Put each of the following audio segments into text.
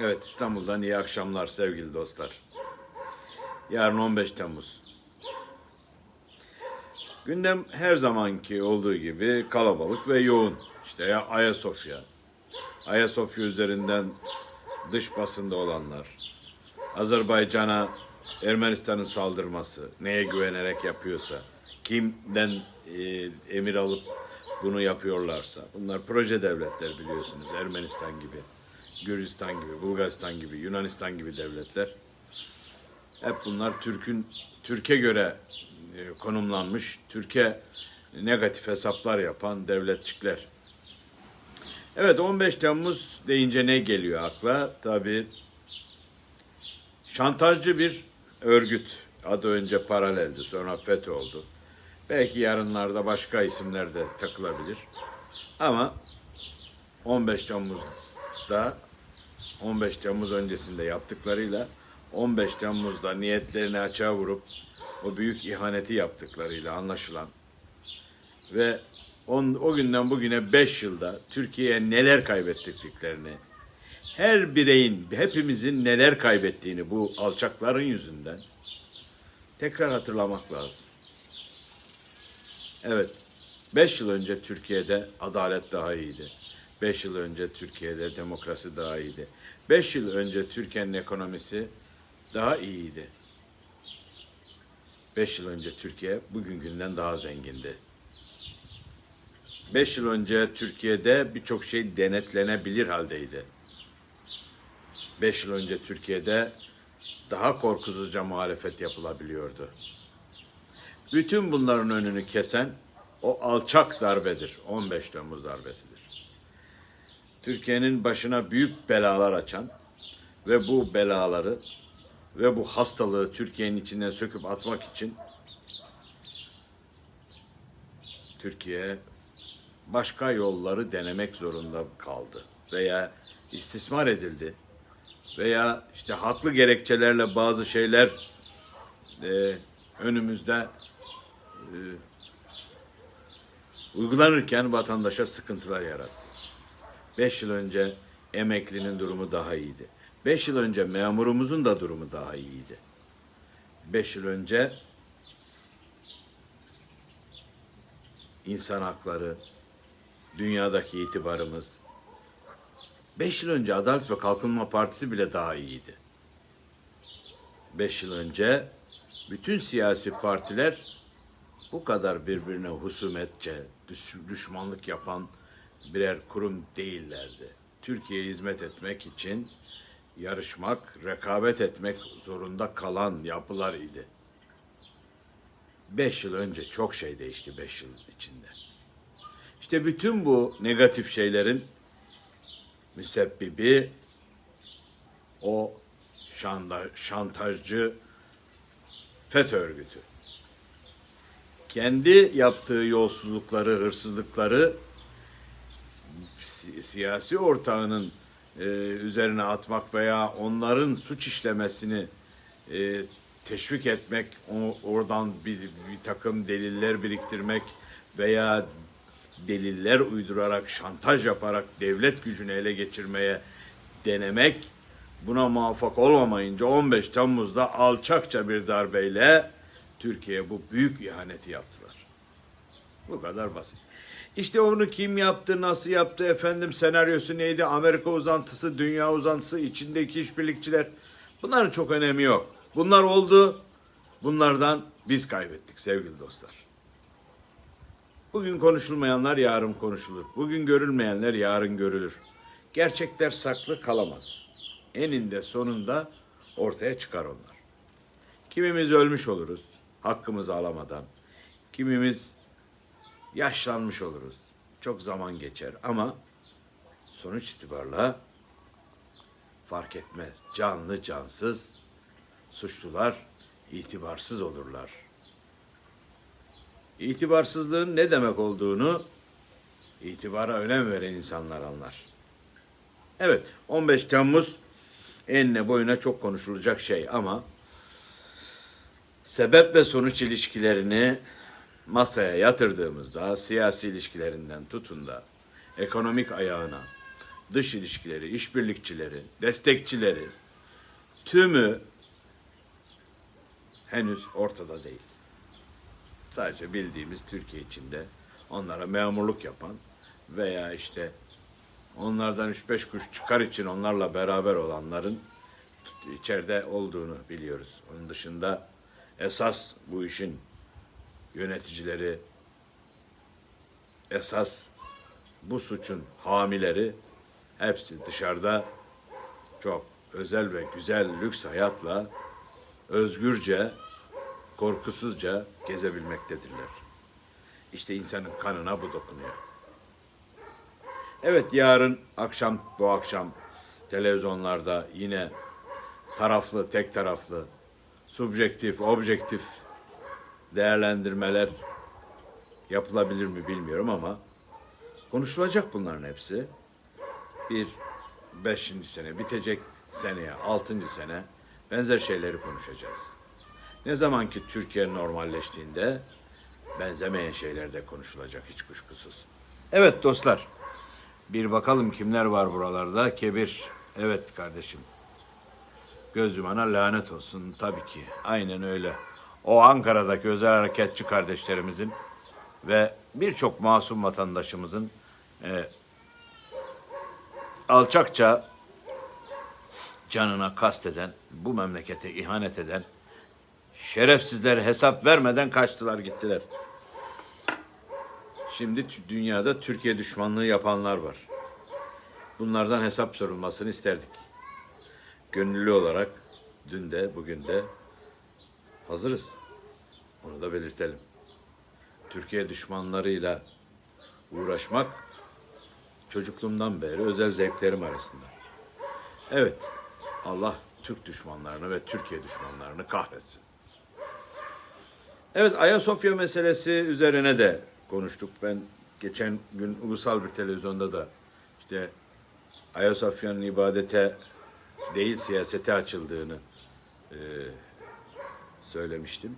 Evet İstanbul'dan iyi akşamlar sevgili dostlar. Yarın 15 Temmuz. Gündem her zamanki olduğu gibi kalabalık ve yoğun. İşte ya Ayasofya. Ayasofya üzerinden dış basında olanlar. Azerbaycan'a Ermenistan'ın saldırması. Neye güvenerek yapıyorsa. Kimden e, emir alıp bunu yapıyorlarsa. Bunlar proje devletler biliyorsunuz. Ermenistan gibi. Gürcistan gibi, Bulgaristan gibi, Yunanistan gibi devletler. Hep bunlar Türk'ün Türkiye göre e, konumlanmış, Türkiye negatif hesaplar yapan devletçikler. Evet 15 Temmuz deyince ne geliyor akla? Tabii şantajcı bir örgüt. Adı önce paraleldi, sonra FETÖ oldu. Belki yarınlarda başka isimler de takılabilir. Ama 15 Temmuz'da 15 Temmuz öncesinde yaptıklarıyla 15 Temmuz'da niyetlerini açığa vurup o büyük ihaneti yaptıklarıyla anlaşılan ve on, o günden bugüne 5 yılda Türkiye'ye neler kaybettiklerini, her bireyin, hepimizin neler kaybettiğini bu alçakların yüzünden tekrar hatırlamak lazım. Evet, 5 yıl önce Türkiye'de adalet daha iyiydi. 5 yıl önce Türkiye'de demokrasi daha iyiydi. 5 yıl önce Türkiye'nin ekonomisi daha iyiydi. 5 yıl önce Türkiye bugünkünden daha zengindi. 5 yıl önce Türkiye'de birçok şey denetlenebilir haldeydi. 5 yıl önce Türkiye'de daha korkusuzca muhalefet yapılabiliyordu. Bütün bunların önünü kesen o alçak darbedir. 15 Temmuz darbesidir. Türkiye'nin başına büyük belalar açan ve bu belaları ve bu hastalığı Türkiye'nin içinden söküp atmak için Türkiye başka yolları denemek zorunda kaldı veya istismar edildi veya işte haklı gerekçelerle bazı şeyler e, önümüzde e, uygulanırken vatandaşa sıkıntılar yarattı. Beş yıl önce emeklinin durumu daha iyiydi. Beş yıl önce memurumuzun da durumu daha iyiydi. Beş yıl önce insan hakları, dünyadaki itibarımız, beş yıl önce Adalet ve Kalkınma Partisi bile daha iyiydi. Beş yıl önce bütün siyasi partiler bu kadar birbirine husumetçe, düş- düşmanlık yapan birer kurum değillerdi. Türkiye'ye hizmet etmek için yarışmak, rekabet etmek zorunda kalan yapılar idi. Beş yıl önce çok şey değişti beş yıl içinde. İşte bütün bu negatif şeylerin müsebbibi o şanda, şantajcı FETÖ örgütü. Kendi yaptığı yolsuzlukları, hırsızlıkları si- siyasi ortağının e, üzerine atmak veya onların suç işlemesini e, teşvik etmek, o, oradan bir, bir takım deliller biriktirmek veya deliller uydurarak, şantaj yaparak devlet gücünü ele geçirmeye denemek buna muvaffak olmamayınca 15 Temmuz'da alçakça bir darbeyle Türkiye'ye bu büyük ihaneti yaptılar. Bu kadar basit. İşte onu kim yaptı, nasıl yaptı, efendim senaryosu neydi, Amerika uzantısı, dünya uzantısı, içindeki işbirlikçiler. Bunların çok önemi yok. Bunlar oldu, bunlardan biz kaybettik sevgili dostlar. Bugün konuşulmayanlar yarın konuşulur. Bugün görülmeyenler yarın görülür. Gerçekler saklı kalamaz. Eninde sonunda ortaya çıkar onlar. Kimimiz ölmüş oluruz hakkımızı alamadan. Kimimiz yaşlanmış oluruz. Çok zaman geçer ama sonuç itibarla fark etmez. Canlı cansız suçlular itibarsız olurlar. İtibarsızlığın ne demek olduğunu itibara önem veren insanlar anlar. Evet 15 Temmuz enine boyuna çok konuşulacak şey ama sebep ve sonuç ilişkilerini masaya yatırdığımızda siyasi ilişkilerinden tutun da ekonomik ayağına, dış ilişkileri, işbirlikçileri, destekçileri tümü henüz ortada değil. Sadece bildiğimiz Türkiye içinde onlara memurluk yapan veya işte onlardan 3-5 kuruş çıkar için onlarla beraber olanların içeride olduğunu biliyoruz. Onun dışında esas bu işin yöneticileri, esas bu suçun hamileri hepsi dışarıda çok özel ve güzel lüks hayatla özgürce, korkusuzca gezebilmektedirler. İşte insanın kanına bu dokunuyor. Evet yarın akşam bu akşam televizyonlarda yine taraflı, tek taraflı, subjektif, objektif değerlendirmeler yapılabilir mi bilmiyorum ama konuşulacak bunların hepsi. Bir beşinci sene bitecek seneye, altıncı sene benzer şeyleri konuşacağız. Ne zaman ki Türkiye normalleştiğinde benzemeyen şeyler de konuşulacak hiç kuşkusuz. Evet dostlar, bir bakalım kimler var buralarda. Kebir, evet kardeşim. Göz yumana lanet olsun tabii ki. Aynen öyle. O Ankara'daki özel harekatçı kardeşlerimizin ve birçok masum vatandaşımızın e, alçakça canına kasteden, bu memlekete ihanet eden şerefsizler hesap vermeden kaçtılar gittiler. Şimdi dünyada Türkiye düşmanlığı yapanlar var. Bunlardan hesap sorulmasını isterdik. Gönüllü olarak dün de bugün de hazırız. Onu da belirtelim. Türkiye düşmanlarıyla uğraşmak çocukluğumdan beri özel zevklerim arasında. Evet, Allah Türk düşmanlarını ve Türkiye düşmanlarını kahretsin. Evet, Ayasofya meselesi üzerine de konuştuk. Ben geçen gün ulusal bir televizyonda da işte Ayasofya'nın ibadete değil siyasete açıldığını e, söylemiştim.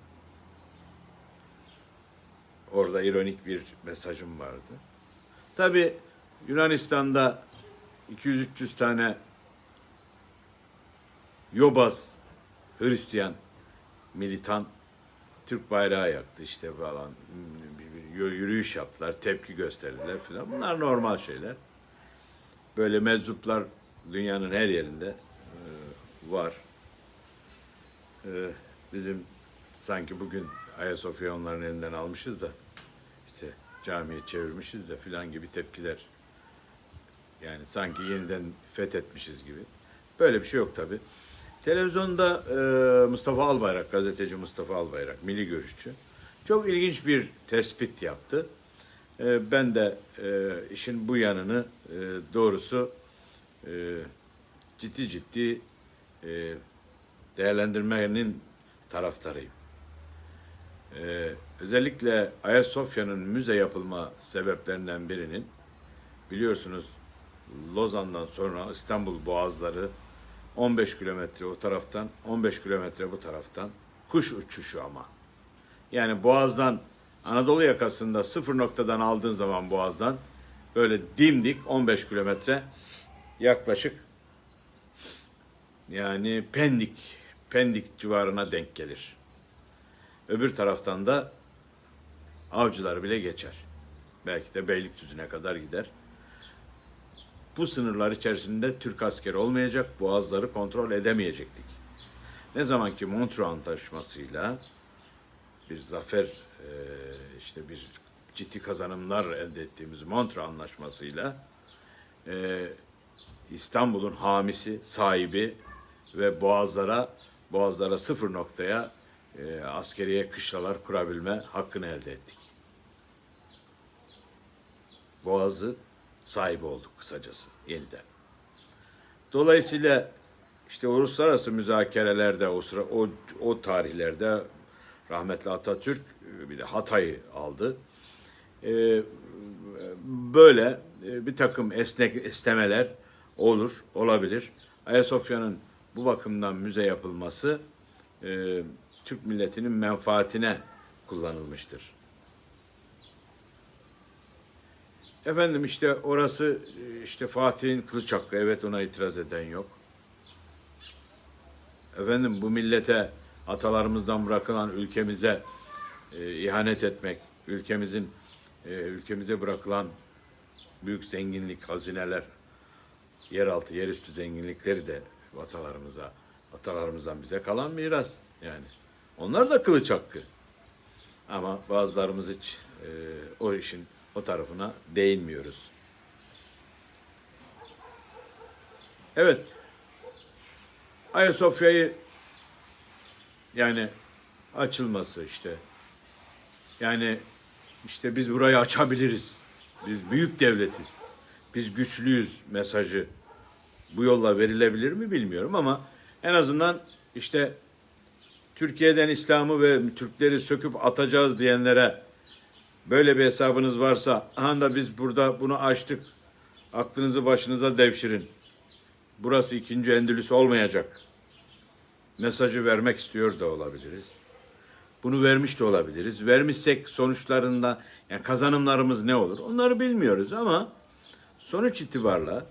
Orada ironik bir mesajım vardı. Tabi Yunanistan'da 200-300 tane yobaz Hristiyan militan Türk bayrağı yaktı işte falan yürüyüş yaptılar, tepki gösterdiler filan. Bunlar normal şeyler. Böyle meczuplar dünyanın her yerinde e, var. Bizim sanki bugün Ayasofya onların elinden almışız da işte camiye çevirmişiz de filan gibi tepkiler. Yani sanki yeniden fethetmişiz gibi. Böyle bir şey yok tabi. Televizyonda e, Mustafa Albayrak, gazeteci Mustafa Albayrak, milli görüşçü. Çok ilginç bir tespit yaptı. E, ben de e, işin bu yanını e, doğrusu e, ciddi ciddi e, değerlendirmenin taraftarıyım. Ee, özellikle Ayasofya'nın müze yapılma sebeplerinden birinin biliyorsunuz Lozan'dan sonra İstanbul Boğazları 15 kilometre o taraftan 15 kilometre bu taraftan kuş uçuşu ama. Yani Boğaz'dan Anadolu yakasında sıfır noktadan aldığın zaman Boğaz'dan böyle dimdik 15 kilometre yaklaşık yani Pendik, Pendik civarına denk gelir. Öbür taraftan da avcılar bile geçer. Belki de Beylikdüzü'ne kadar gider. Bu sınırlar içerisinde Türk askeri olmayacak, boğazları kontrol edemeyecektik. Ne zaman ki Montreux Antlaşması'yla bir zafer, e, işte bir ciddi kazanımlar elde ettiğimiz Montreux Anlaşması'yla e, İstanbul'un hamisi, sahibi ve boğazlara boğazlara sıfır noktaya e, askeriye kışlalar kurabilme hakkını elde ettik. Boğazı sahibi olduk kısacası yeniden. Dolayısıyla işte uluslararası müzakerelerde o sıra o, o tarihlerde rahmetli Atatürk e, bir de Hatay'ı aldı. E, böyle e, bir takım esnek istemeler olur, olabilir. Ayasofya'nın bu bakımdan müze yapılması e, Türk milletinin menfaatine kullanılmıştır. Efendim işte orası e, işte Fatih'in kılıç hakkı. Evet ona itiraz eden yok. Efendim bu millete atalarımızdan bırakılan ülkemize e, ihanet etmek, ülkemizin e, ülkemize bırakılan büyük zenginlik, hazineler, yeraltı, yerüstü zenginlikleri de atalarımıza, atalarımızdan bize kalan miras yani. Onlar da kılıç hakkı. Ama bazılarımız hiç e, o işin o tarafına değinmiyoruz. Evet. Ayasofya'yı yani açılması işte. Yani işte biz burayı açabiliriz. Biz büyük devletiz. Biz güçlüyüz mesajı bu yolla verilebilir mi bilmiyorum ama en azından işte Türkiye'den İslam'ı ve Türkleri söküp atacağız diyenlere böyle bir hesabınız varsa aha da biz burada bunu açtık. Aklınızı başınıza devşirin. Burası ikinci Endülüs olmayacak. Mesajı vermek istiyor da olabiliriz. Bunu vermiş de olabiliriz. Vermişsek sonuçlarında yani kazanımlarımız ne olur? Onları bilmiyoruz ama sonuç itibarla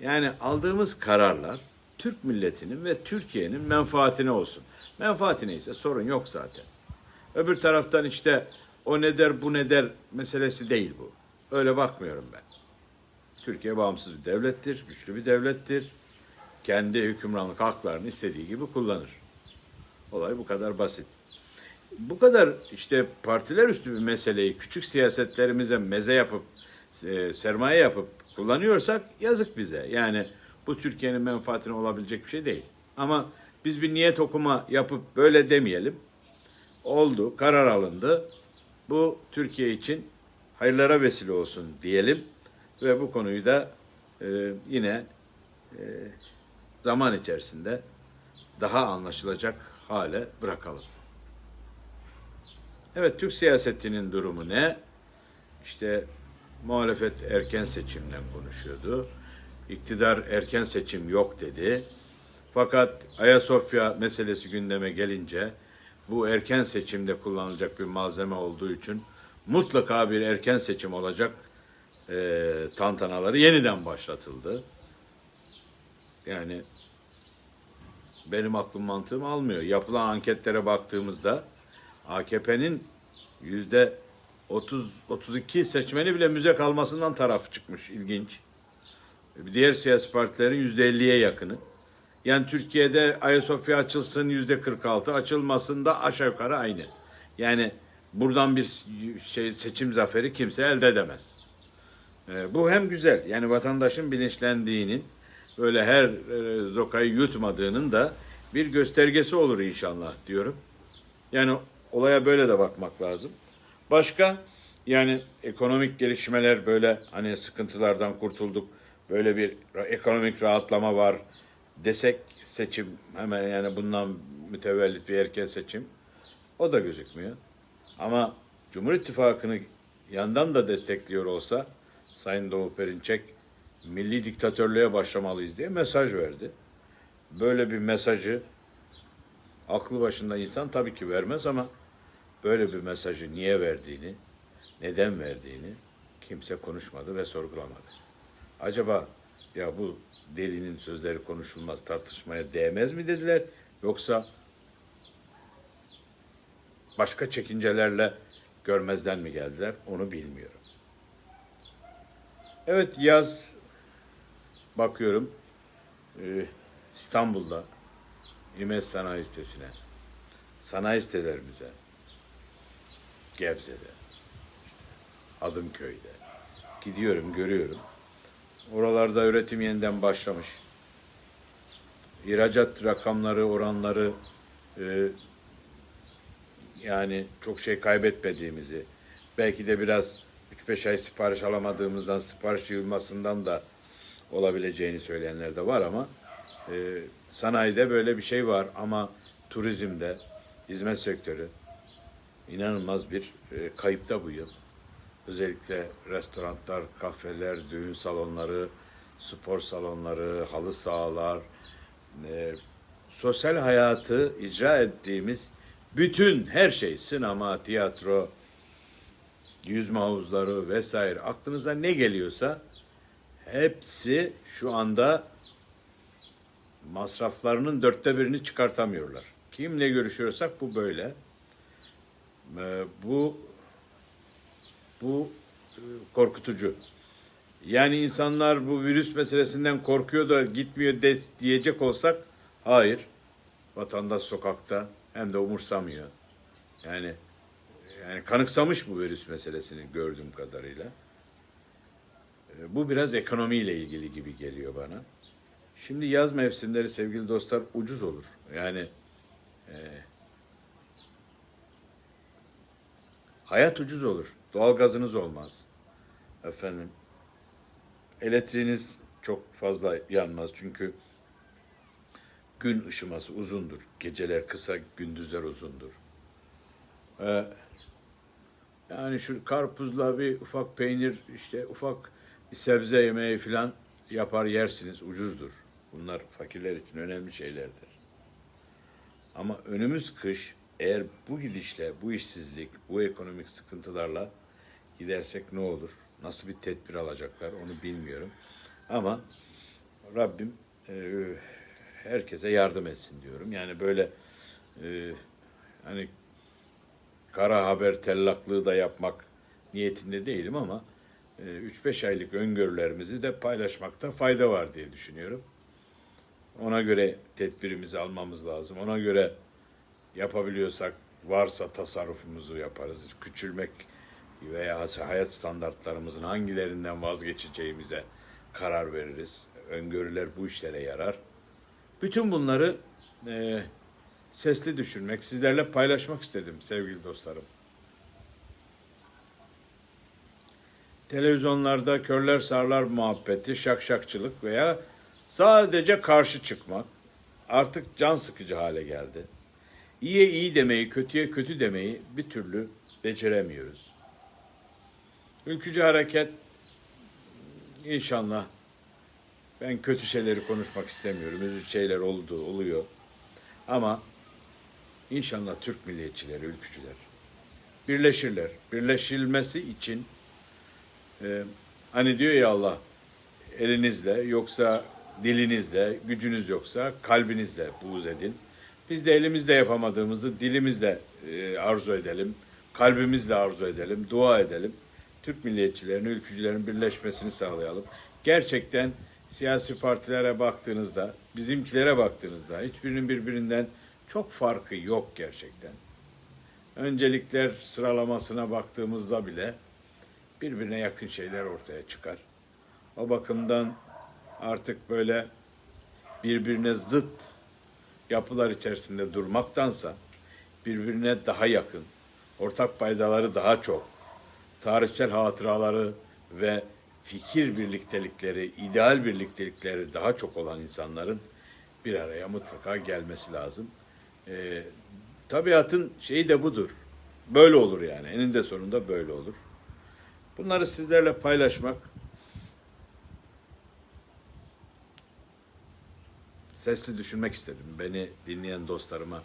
yani aldığımız kararlar Türk milletinin ve Türkiye'nin menfaatine olsun. Menfaatine ise sorun yok zaten. Öbür taraftan işte o ne der bu ne der meselesi değil bu. Öyle bakmıyorum ben. Türkiye bağımsız bir devlettir, güçlü bir devlettir. Kendi hükümranlık haklarını istediği gibi kullanır. Olay bu kadar basit. Bu kadar işte partiler üstü bir meseleyi küçük siyasetlerimize meze yapıp, e, sermaye yapıp kullanıyorsak yazık bize. Yani bu Türkiye'nin menfaatine olabilecek bir şey değil. Ama biz bir niyet okuma yapıp böyle demeyelim. Oldu, karar alındı. Bu Türkiye için hayırlara vesile olsun diyelim ve bu konuyu da e, yine e, zaman içerisinde daha anlaşılacak hale bırakalım. Evet Türk siyasetinin durumu ne? İşte muhalefet erken seçimden konuşuyordu. İktidar erken seçim yok dedi. Fakat Ayasofya meselesi gündeme gelince bu erken seçimde kullanılacak bir malzeme olduğu için mutlaka bir erken seçim olacak e, tantanaları yeniden başlatıldı. Yani benim aklım mantığım almıyor. Yapılan anketlere baktığımızda AKP'nin yüzde 30 32 seçmeni bile müze kalmasından taraf çıkmış ilginç. Diğer siyasi partilerin yüzde 50'ye yakını. Yani Türkiye'de Ayasofya açılsın yüzde 46, açılmasında aşağı yukarı aynı. Yani buradan bir şey seçim zaferi kimse elde edemez. Ee, bu hem güzel yani vatandaşın bilinçlendiğinin böyle her e, zokayı yutmadığının da bir göstergesi olur inşallah diyorum. Yani olaya böyle de bakmak lazım. Başka yani ekonomik gelişmeler böyle hani sıkıntılardan kurtulduk. Böyle bir ekonomik rahatlama var desek seçim hemen yani bundan mütevellit bir erken seçim o da gözükmüyor. Ama Cumhur İttifakı'nı yandan da destekliyor olsa Sayın Doğu Perinçek milli diktatörlüğe başlamalıyız diye mesaj verdi. Böyle bir mesajı aklı başında insan tabii ki vermez ama böyle bir mesajı niye verdiğini, neden verdiğini kimse konuşmadı ve sorgulamadı. Acaba ya bu delinin sözleri konuşulmaz, tartışmaya değmez mi dediler yoksa başka çekincelerle görmezden mi geldiler onu bilmiyorum. Evet yaz bakıyorum e, İstanbul'da İmes Sanayi Sitesi'ne, sanayi sitelerimize, Gebze'de, Adımköy'de gidiyorum, görüyorum. Oralarda üretim yeniden başlamış. İhracat rakamları, oranları e, yani çok şey kaybetmediğimizi, belki de biraz 3-5 ay sipariş alamadığımızdan, sipariş yığılmasından da olabileceğini söyleyenler de var ama e, sanayide böyle bir şey var ama turizmde, hizmet sektörü inanılmaz bir e, kayıpta bu yıl. Özellikle restoranlar, kafeler, düğün salonları, spor salonları, halı sahalar, e, sosyal hayatı icra ettiğimiz bütün her şey, sinema, tiyatro, yüzme havuzları vesaire aklınıza ne geliyorsa hepsi şu anda masraflarının dörtte birini çıkartamıyorlar. Kimle görüşüyorsak bu böyle. Ee, bu bu e, korkutucu. Yani insanlar bu virüs meselesinden korkuyor da gitmiyor de, diyecek olsak hayır. Vatandaş sokakta hem de umursamıyor. Yani yani kanıksamış bu virüs meselesini gördüğüm kadarıyla. Ee, Bu biraz ekonomiyle ilgili gibi geliyor bana. Şimdi yaz mevsimleri sevgili dostlar ucuz olur. Yani e, hayat ucuz olur. Doğalgazınız olmaz. Efendim elektriğiniz çok fazla yanmaz çünkü gün ışıması uzundur. Geceler kısa, gündüzler uzundur. Ee, yani şu karpuzla bir ufak peynir, işte ufak bir sebze yemeği falan yapar yersiniz. Ucuzdur. Bunlar fakirler için önemli şeylerdir. Ama önümüz kış eğer bu gidişle, bu işsizlik, bu ekonomik sıkıntılarla gidersek ne olur? Nasıl bir tedbir alacaklar onu bilmiyorum. Ama Rabbim e, herkese yardım etsin diyorum. Yani böyle e, hani kara haber tellaklığı da yapmak niyetinde değilim ama e, 3-5 aylık öngörülerimizi de paylaşmakta fayda var diye düşünüyorum. Ona göre tedbirimizi almamız lazım. Ona göre yapabiliyorsak varsa tasarrufumuzu yaparız. Küçülmek veya hayat standartlarımızın hangilerinden vazgeçeceğimize karar veririz. Öngörüler bu işlere yarar. Bütün bunları e, sesli düşünmek, sizlerle paylaşmak istedim sevgili dostlarım. Televizyonlarda körler sarlar muhabbeti, şakşakçılık veya sadece karşı çıkmak artık can sıkıcı hale geldi. İyiye iyi demeyi, kötüye kötü demeyi bir türlü beceremiyoruz. Ülkücü hareket inşallah ben kötü şeyleri konuşmak istemiyorum. Üzücü şeyler oldu, oluyor. Ama inşallah Türk milliyetçileri, ülkücüler birleşirler. Birleşilmesi için e, hani diyor ya Allah elinizle yoksa dilinizle, gücünüz yoksa kalbinizle buğz edin. Biz de elimizle yapamadığımızı dilimizle e, arzu edelim, kalbimizle arzu edelim, dua edelim. Türk milliyetçilerin, ülkücülerin birleşmesini sağlayalım. Gerçekten siyasi partilere baktığınızda, bizimkilere baktığınızda hiçbirinin birbirinden çok farkı yok gerçekten. Öncelikler sıralamasına baktığımızda bile birbirine yakın şeyler ortaya çıkar. O bakımdan artık böyle birbirine zıt yapılar içerisinde durmaktansa birbirine daha yakın, ortak paydaları daha çok, tarihsel hatıraları ve fikir birliktelikleri, ideal birliktelikleri daha çok olan insanların bir araya mutlaka gelmesi lazım. Ee, tabiatın şeyi de budur. Böyle olur yani. Eninde sonunda böyle olur. Bunları sizlerle paylaşmak, sesli düşünmek istedim. Beni dinleyen dostlarıma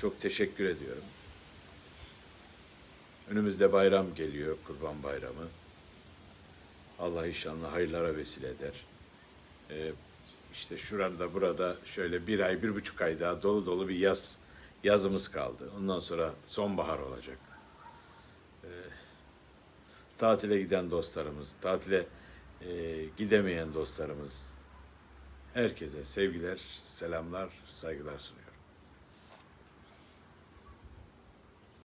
çok teşekkür ediyorum. Önümüzde bayram geliyor, Kurban Bayramı. Allah inşallah hayırlara vesile eder. Ee, işte şurada burada şöyle bir ay, bir buçuk ay daha dolu dolu bir yaz yazımız kaldı. Ondan sonra sonbahar olacak. Ee, tatile giden dostlarımız, tatile e, gidemeyen dostlarımız, herkese sevgiler, selamlar, saygılar sunuyorum.